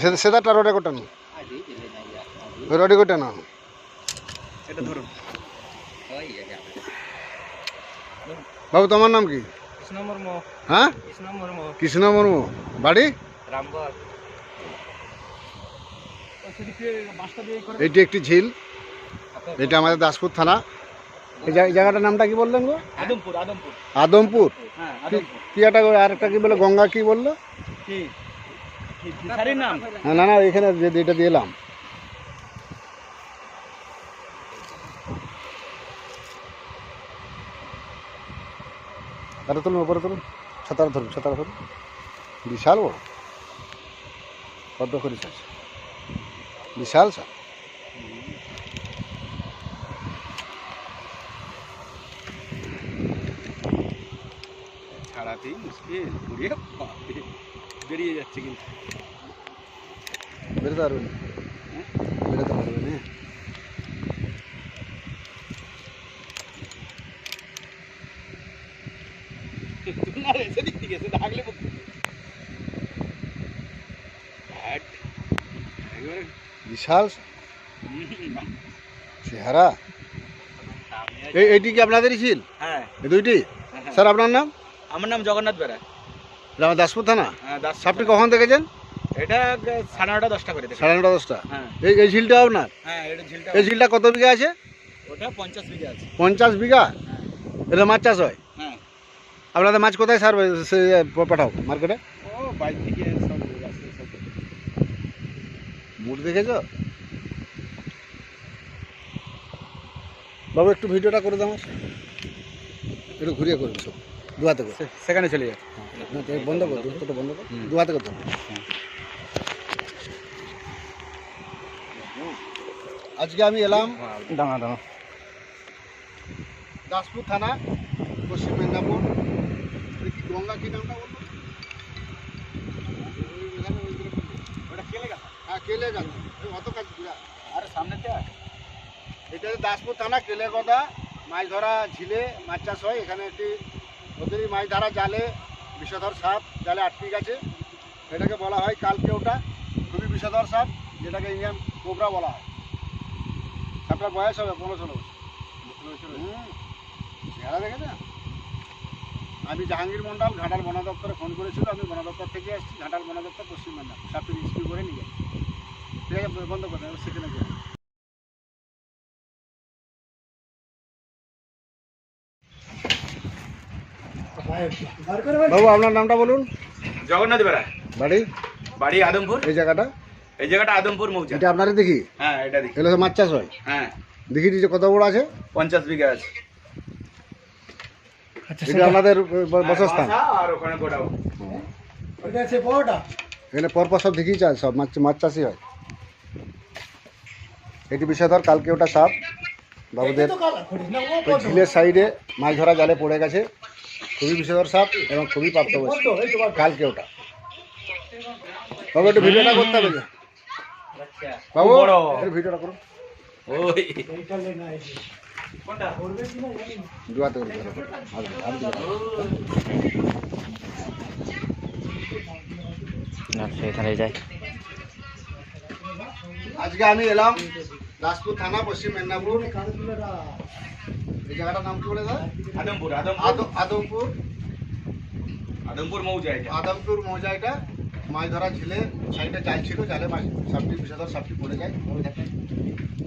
সে- সেদারটা রোডে কোটানো রোডে কোটানো বাবু তোমার নাম কি? কৃষ্ণ মুর্মু। হ্যাঁ? কৃষ্ণ মুর্মু। বাড়ি? রামগড়। সেদিকে বাসটা দিয়ে করে এটি একটি ঝিল। এটা আমাদের দাসপুর থানা। এই জায়- এই জায়গাটার নামটা কি বললেন গো? আদমপুর আদমপুর। আদমপুর? হ্যাঁ কি- আদমপুর। কি একটা আর একটা কি বলে গঙ্গা কি বলল? কি? কি ফিশারির নাম? হ্যাঁ না না এখানে যে এটা দিয়ে এলাম। আরে তুলুন উপরে তুলুন। ছাতার ধরুন ছাতার ধরুন। বিশাল বড়। কত করিস আছে বিশাল স্যার ছাড়াতেই মুশকিল বাপরে, বেরিয়ে যাচ্ছে কিন্তু। বেরোতে পারবেন বেরোতে পারবেন হ্যাঁ না রে সেদিক থেকে সে আগলে বলতে বিশাল। চেহারা। এই এইটি কি আপনাদেরই ছিল হ্যাঁ। দুইটি? হ্যাঁ। স্যার আপনার নাম? আমার নাম জগন্নাথ এটা আমার দাসপুর থানা? হ্যাঁ দাস সাপটি কখন দেখেছেন? এটা সাড়ে নটা দশটা করে সাড়ে নটা দশটা? হ্যাঁ। এই এই ঝিলটা আপনার? হ্যাঁ এটা ঝিলটা এই ঝিলটা কত বিঘা আছে? ওটা পঞ্চাশ বিঘা আছে। পঞ্চাশ বিঘা? এটা মাছ চাষ হয়? হ্যাঁ। আপনাদের মাছ কোথায় সার সে পাঠাও মার্কেটে। ও বাইক থেকে সব মুড দেখেছ? বাবু একটু ভিডিওটা করে দাও একটু ঘুরিয়ে করুন সব দু হাতে করে সেখানে চলে যায়। না, বন্ধ কর দু হাতে বন্ধ কর। হুম। দু করতে আজকে আমি এলাম দাঁড়া দাঁড়া। দাসপুর থানা পশ্চিম মেদিনীপুর। কি গঙ্গা কি নামটা বলব কেলে হ্যাঁ কেলে এই অত কাজ ঘুরা আরে সামনে এটা হচ্ছে দাসপুর থানা কেলেগদা মাছ ধরা ঝিলে মাছ চাষ হয় এখানে একটি ওদেরই মাছ ধরা জালে, বিষধর সাপ জালে আটকে গেছে। এটাকে বলা হয় কালকে ওটা। খুবই বিষধর সাপ, যেটাকে ইন্ডিয়ান কোবরা বলা হয়। সাপটার বয়স হবে পনেরো ষোলো বছর। দেখেছে আমি জাহাঙ্গীর মন্ডল, ঘাটাল বন দপ্তরে ফোন করেছিল। আমি বন দপ্তর থেকে আসছি ঘাটাল বন দপ্তর পশ্চিম মেদিনীপুর। সাপটি রিস্কিউ করে নিয়ে যাচ্ছি ঠিক আছে, বন্ধ করতে সেখানে গিয়ে। বাবু আপনার নামটা বলুন। জগন্নাথ বেরা বাড়ি? বাড়ি আদমপুর। এই জায়গাটা? এই জায়গাটা আদমপুর মৌজা। এটা আপনারই দেখি হ্যাঁ এটা দেখি এগুলো মাছ চাষ হয়। হ্যাঁ। দেখি যে কত বড় আছে? পঞ্চাশ বিঘা আছে। এটা আপনাদের ব- বাসস্থান। আর ওখানে গোডাউন। এখানে পরপর সব দেখি চাষ সব মাছ মাছ চাষই হয়। এটি বিষয়ধর কালকে ওটা সাপ। বাবুদের ঝিলের সাইডে মাছ ধরা জালে পড়ে গেছে। খুবই বিষয়ধর সাপ এবং খুবই প্রাপ্তবয়স্ক কালকে ওটা। বাবু একটু ভিডিওটা করতে হবে যে। বাবু বড়। একটু ভিডিওটা করুন। ওই। কোনটা দুয়াতে করে ধরো। আসবে, আর দিকে ধরো। না সেখানে যাই। আজকে আমি এলাম দাসপুর থানা পশ্চিম মেদিনীপুর। এই জায়গাটার নাম কি বলে দাদা? আদমপুর আদমপুর। আদ- আদমপুর। আদমপুর মৌজা এটা আদমপুর মৌজা এটা মাছ ধরা ঝিলে সাইডে জাল ছিল জালে মাছ সাপটি বিষধর সাপটি পড়ে যায়।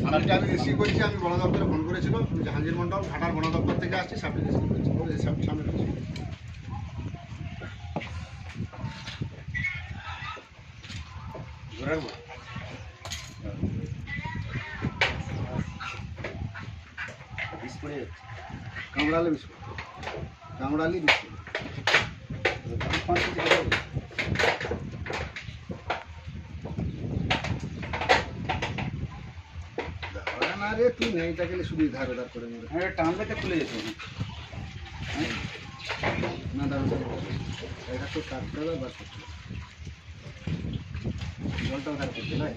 সাপটি আমি রিসিভ করছি আমি বন দপ্তরে ফোন করেছিল জাহাঙ্গীর মন্ডল ঘাটার বন দপ্তর থেকে আসছি সাপটি রিসিভ করছি। সাপটি সামনে রয়েছে। রাখব বিষ পড়ে যাচ্ছে। কামড়ালে বিস্কুট কামড়ালি বিস্কুট না রে তুই নেই থাকলে শুধু ধার ধার করে মেরে হ্যাঁ টানলে তো খুলে যেত। না দাঁড়ানো এটা তো কাটতে হবে বাস করতে হবে। জলটাও ধার করতে নয়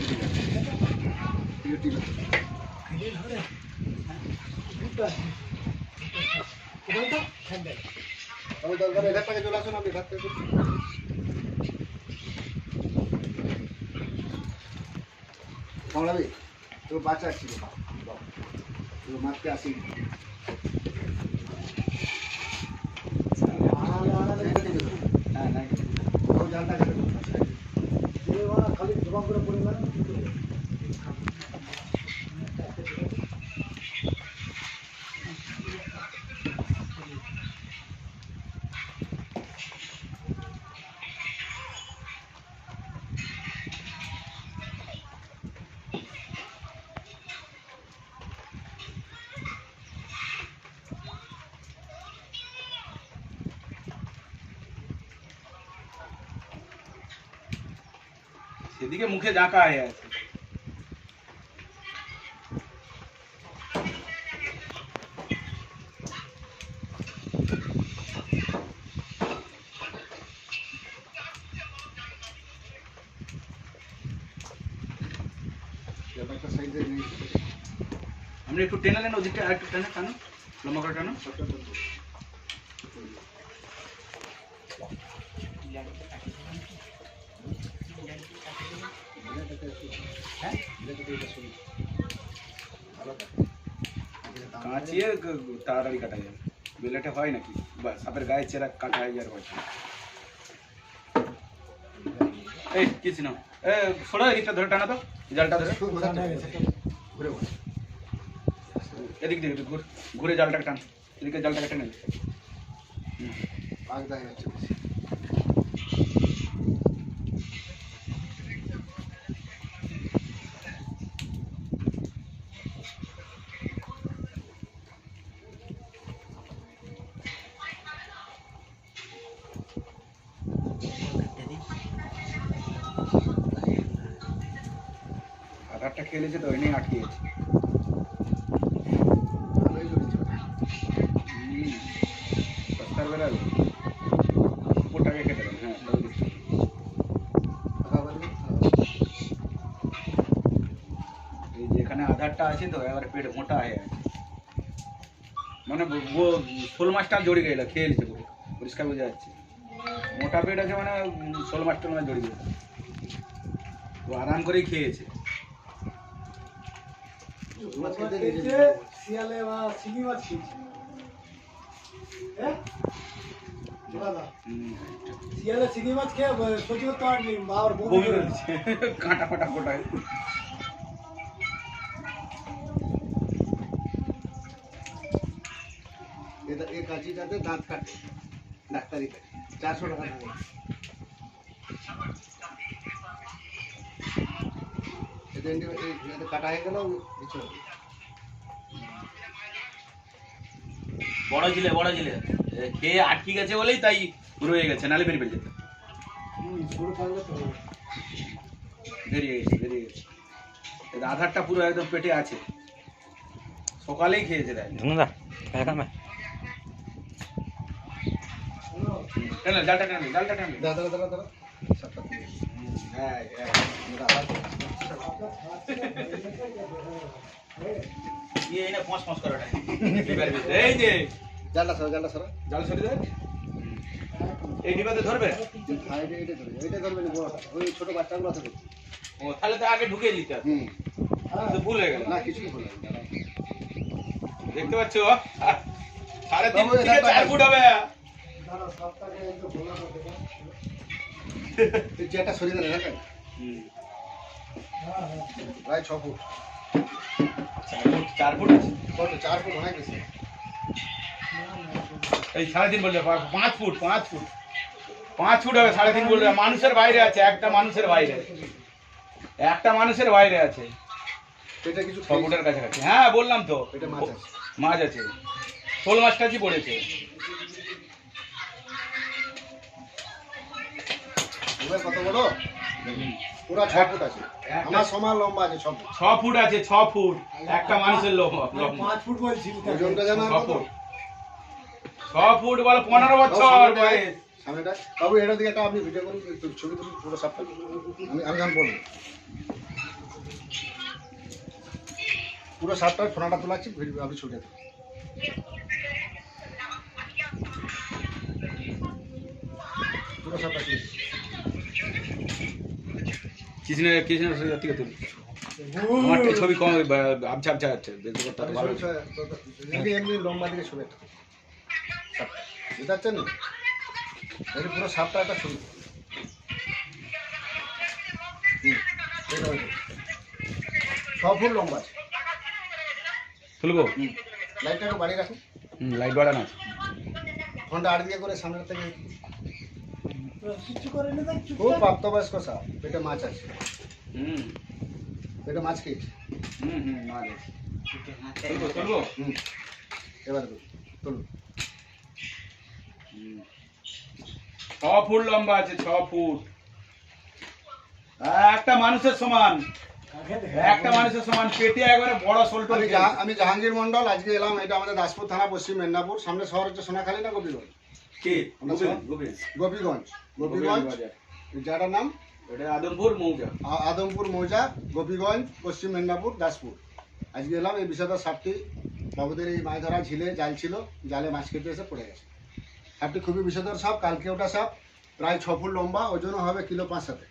ঠিক আছে, ঠিক আছে। আমি দরকার এখান থেকে চলে আসুন আমি এখান থেকে কমলাবি তোর বাচ্চা ছিল তোর মাছকে আসি খালি জমা করে পড়ে গেল সেদিকে মুখে জাঁকা হয়ে আছে একটা সাইডে নেই আপনি একটু টেনে নেন ওদিকটা আর একটু টেনে টানো লম্বা করে টানো কাঁচিয়ে গ- গ- তাড়াতাড়ি কাটা যাবে বেলেটে হয় নাকি? সাপের গায়ে চেরা কাটা হয়ে যাওয়ার হয়েছে এই, কিছু না। এ, সরা এটা ধরে টানা তো, জালটা ধরে। ঘুরে এদিক দিকে ঘুরে। জালটাকে টান। এদিকে জালটাকে টেনে হুম। ফাঁকা বাড়ি, এই যে এখানে আধারটা আছে তো এবার পেট মোটা হয়ে আছে। মানে শোল মাছটা জড়ি গেল খেয়েছে পুরো পরিষ্কার বোঝা যাচ্ছে। মোটা পেট আছে মানে শোল মাছটা মানে জড়ি ও আরাম করেই খেয়েছে। মাছ খেতে নিজে খেয়েছে, শিয়ালে বা শিঙি মাছ খেয়েছে হ্যাঁ? দাদা, হুম। শিয়ালে শিঙি মাছ খেয়ে আহ, সহ্য করতে পারেনি বাবার বমি বমি করে হচ্ছে কাঁটা ফাটা কোটায় এটা এই কাঁচিটাতে দাঁত কাটে ডাক্তারি কাটে চারশো টাকা কাটা হয়ে গেল কিছু বড় ঝিলে বড় ঝিলে। এ, খেয়ে আটকে গেছে বলেই তাই রয়ে গেছে নালে বেরিয়ে যেত। বেরিয়ে গেছে বেরিয়ে গেছে। আধারটা পুরো একদম পেটে আছে। সকালেই খেয়েছে তাই। ধুনুদা এখানে ডালটা টেনে ডালটা টেনে দাঁড়া দাঁড়া দাঁড়া দাঁড়া। সাতটা হ্যাঁ হ্যাঁ। হ্যাঁ। ইয়ে এই যে। জালটা সরা জালটা সরা। জাল সরি দে। এই ডিবাতে ধরবে? সাইডে এটা ধরবে এটা ধরবে না বড়টা। ওই ছোট বাচ্চাগুলো আছে। ও তাহলে তো আগে ঢুকিয়ে দিতে হুম। তো ভুল হয়ে গেল। না না দাঁড়াও। দেখতে পাচ্ছ? সাড়ে তিন থেকে চার ফুট হবে। ভোলা হুম, হ্যাঁ, হ্যাঁ। প্রায় ছ ফুট। চার ফুট কত চার ফুট অনেক বেশি। এই সাড়ে তিন বললে পাঁচ ফুট পাঁচ ফুট। পাঁচ ফুট হবে সাড়ে তিন বললে। মানুষের বাইরে আছে একটা মানুষের বাইরে একটা মানুষের বাইরে আছে। এটা কিছু ছ ফুটের কাছাকাছি। হ্যাঁ বললাম তো। এটা মাছ আছে। মাছ আছে। শোল মাছটা কি পড়েছে? কত বড় পুরা ছ ফুট আছে। আমার সমান লম্বা আছে ছ ফুট। ছ ফুট আছে ছ ফুট। একটা মানুষের লম্বা পাঁচ ফুট বলছি ওজনটা জানো ছ ফুট। ছ ফুট বলে পনেরো বছর সামনেটা- বয়স। সামনেটা। বাবু এটার দিকে একটা আপনি ভিডিও করুন ছবি তুলুন পুরো সাপটা। আমি আমি যখন বলব। পুরো সাপটার ফোনাটা তোলাচ্ছি ভিডিও আপনি ছবিটা তুলুন। সাপ আছে কৃষ্ণের কৃষ্ণের থেকে তুলি। আমার ছবি কম আবছা আবছা আছে লম্বা দিকে ছবি বুঝতে পারছেন? পুরো সাপটা একটা ছবি। ছ ফুট লম্বা আছে। তুলবো? লাইটটা একটু বাড়িয়ে রাখুন। লাইট বাড়ানো আছে। ঘণ্টা আট দিয়ে করে সামনের থেকে কিছু করে না খুব প্রাপ্তবয়স্ক সাপ পেটে মাছ আছে। হুম। পেটে মাছ খেয়েছে হুম হুম মাছ আছে। তুলবো তুলবো? হুম। এবার তুলুন ছ ফুট লম্বা আছে ছ ফুট। একটা মানুষের সমান। একটা মানুষের সমান। পেটে একবারে বড় সোলটো আমি জাহাঙ্গীর মন্ডল আজকে এলাম এটা আমাদের দাসপুর থানা পশ্চিম মেদিনীপুর। সামনে শহর হচ্ছে সোনাখালী না গোপীগঞ্জ? কে? গোপীগঞ্জ? জায়গাটার নাম? এটা আদমপুর মৌজা। আদমপুর মৌজা গোপীগঞ্জ পশ্চিম মেদিনীপুর দাসপুর। আজকে এলাম এই বিষয়টা সাপটি বাবুদের এই মাছ ধরা ঝিলে জাল ছিল জালে মাছ খেতে এসে পড়ে গেছে। সাপটি খুবই বিষধর সাপ কালকে ওটা সাপ প্রায় ছ ফুট লম্বা ওজনও হবে কিলো পাঁচ সাথে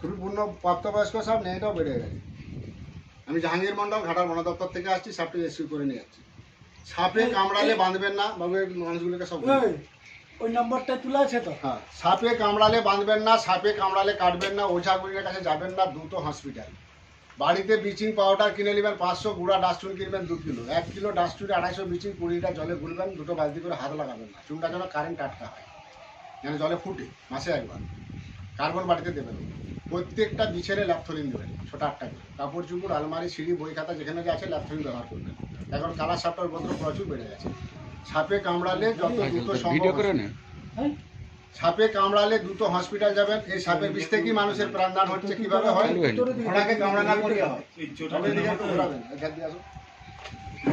খুবই পূর্ণ প্রাপ্তবয়স্ক সাপ নেইটাও বেড়ে গেছে। আমি জাহাঙ্গীর মন্ডল ঘাটার বন দপ্তর থেকে আসছি সাপটি রেস্কিউ করে নিয়ে যাচ্ছি। সাপে কামড়ালে বাঁধবেন না বাবু এই মানুষগুলোকে সব ওই, নম্বরটা তোলা আছে তো? হ্যাঁ সাপে কামড়ালে বাঁধবেন না সাপে কামড়ালে কাটবেন না ওঝা গুড়ির কাছে যাবেন না দ্রুত হসপিটাল। বাড়িতে ব্লিচিং পাউডার কিনে নেবেন পাঁচশো গুঁড়া ডাস্টবিন কিনবেন দু কিলো। এক কিলো ডাস্টবিনে আড়াইশো ব্লিচিং কুড়িটা জলে গুলবেন দুটো বালতি করে হাত লাগাবেন না। চুনটা যেন কারেন্ট টাটকা হয় যেন জলে ফুটে মাসে একবার। কার্বন বাড়িতে দেবেন। প্রত্যেকটা বিছেরে ল্যাপথলিন দেবেন ছোট আটটা করে। কাপড় চুপড় আলমারি সিঁড়ি বই খাতা যেখানে যা আছে ল্যাপথলিন ব্যবহার করবেন। এখন কালার সাপের উপদ্রব প্রচুর বেড়ে গেছে। সাপে কামড়ালে যত দ্রুত ভিডিও সম্ভব করে না। হ্যাঁ? সাপে কামড়ালে দ্রুত হসপিটাল যাবেন। এই সাপের বিষ থেকেই মানুষের প্রাণদান হচ্ছে কীভাবে হয়? ঘোড়াকে কামড়া না করিয়া হয়।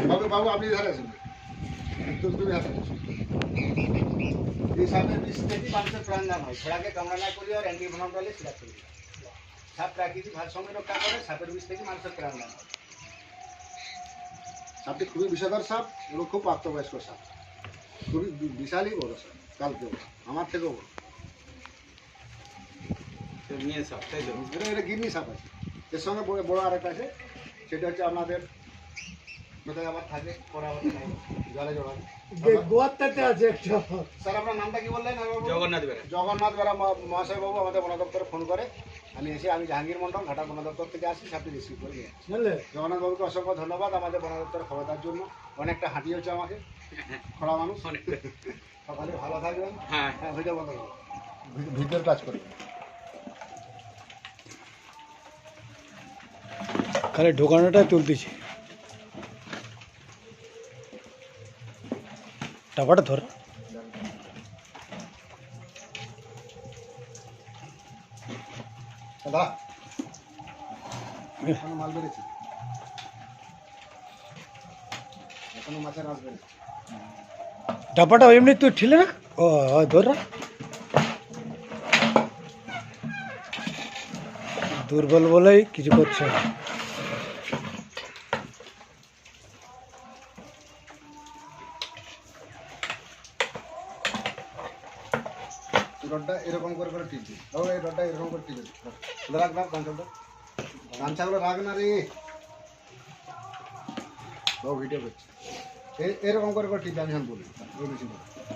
বাবু। বাবু আপনি ধারে আসুন। তুমি তুমি হাতে এই সাপের বিষ থেকেই মানুষের প্রাণদান হয়। ঘোড়াকে কামড়া না করিয়া আর অ্যান্টিভেনমটালে সিরাপ করে দিও। সাপ প্রাকৃতিক ভারসাম্য রক্ষা করে সাপের বিষ থেকে মানুষের প্রাণদান হয়। সাপটি খুবই বিষাদর সাপ এবং খুব প্রাপ্তবয়স্ক সাপ। খুবই বিশালই বড় সাপ কালকেও। আমার থেকেও বড়। এটা এটা গিন্নি সাপ আছে। এর সঙ্গে বড় আরেকটা আছে সেটা হচ্ছে আপনাদের কোথায় আবার থাকে পরে আবার জলে জড়ানো আছে একটা। স্যার আপনার নামটা কি বললেন? জগন্নাথ বেড়া। জগন্নাথ বেড়া ম- মহাশয় বাবু আমাদের বন দপ্তরে ফোন করে। আমি এসে আমি জাহাঙ্গীর মন্ডল ঘাটা বন দপ্তর থেকে আসি সাপটি রিসিভ করে নিয়ে জগন্নাথ বাবুকে অসংখ্য ধন্যবাদ। আমাদের বন দপ্তরে খবর দেওয়ার জন্য। অনেকটা হাঁটিয়েছে আমাকে। খরা মানুষ। সকালে ভালো থাকবেন। হ্যাঁ। হ্যাঁ ভিডিও বন্ধ করুন ভিডিওর কাজ ঢোকানোটাই তুলতেছি। টাপাটা ধর। এখনও মাল বেড়েছে। এখনও মাছের মাছ বেড়েছে। ডাব্বাটা এমনি তুই ঠিলে রাখ। ও ধর দুর্বল বলেই কিছু করছে। না। রডটা এরকম করে করে টিপবি। ও এই রডটা এরকম করে টিপবি। তুলে রাখ না গামছাটা। গামছাগুলো রাখ না রে। ও ভিডিও করছি। এই- এরকম করে করে টিপবি আমি এখন বলি। ওই বেশি করে।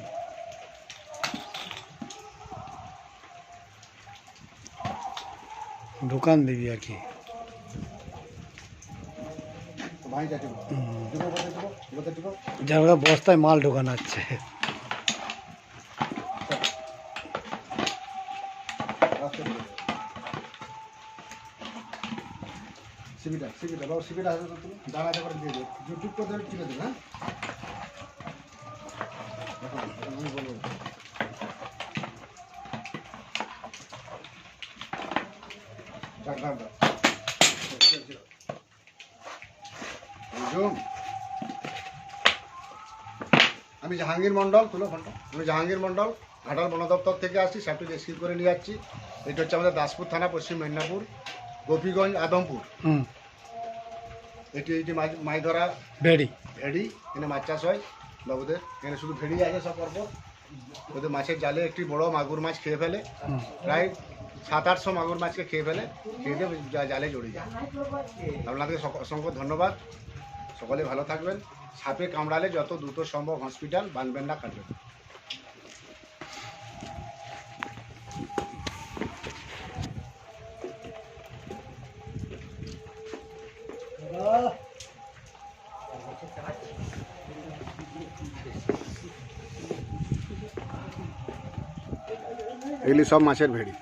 দোকান দিবি আর কি। টিপো। টিপো বলতে বস্তায় মাল ঢোকানো হচ্ছে রাস্তা দিয়ে সিবিটা সিবিটা বাবু সিবিটা হাতে তুমি? দাঁড়াতে করে দিয়ে দেবে চুপ করে ধরে টিপে দেবে হ্যাঁ? আমি জাহাঙ্গীর মন্ডল তুলো ফোনটা। আমি জাহাঙ্গীর মন্ডল ঘাটাল বন দপ্তর থেকে আসছি সাপটি রেস্কিউ করে নিয়ে যাচ্ছি। এটা হচ্ছে আমাদের দাসপুর থানা, পশ্চিম মেদিনীপুর, গোপীগঞ্জ, আদমপুর। হুম। এটি এটি মাছ মাছ ধরা ভেড়ি। ভেড়ি এখানে মাছ চাষ হয় বাবুদের। এখানে শুধু ভেড়ি আছে সব পর্ব ওদের মাছের জালে একটি বড় মাগুর মাছ খেয়ে ফেলে। প্রায় সাত আটশো মাগুর মাছকে খেয়ে ফেলে। খেয়ে দিয়ে জালে জড়িয়ে যায়। আপনাদের অসংখ্য ধন্যবাদ। সকলে ভালো থাকবেন। সাপে কামড়ালে যত দ্রুত সম্ভব হসপিটাল বানবেন না কাটবেন। এগুলি সব মাছের ভেড়ি।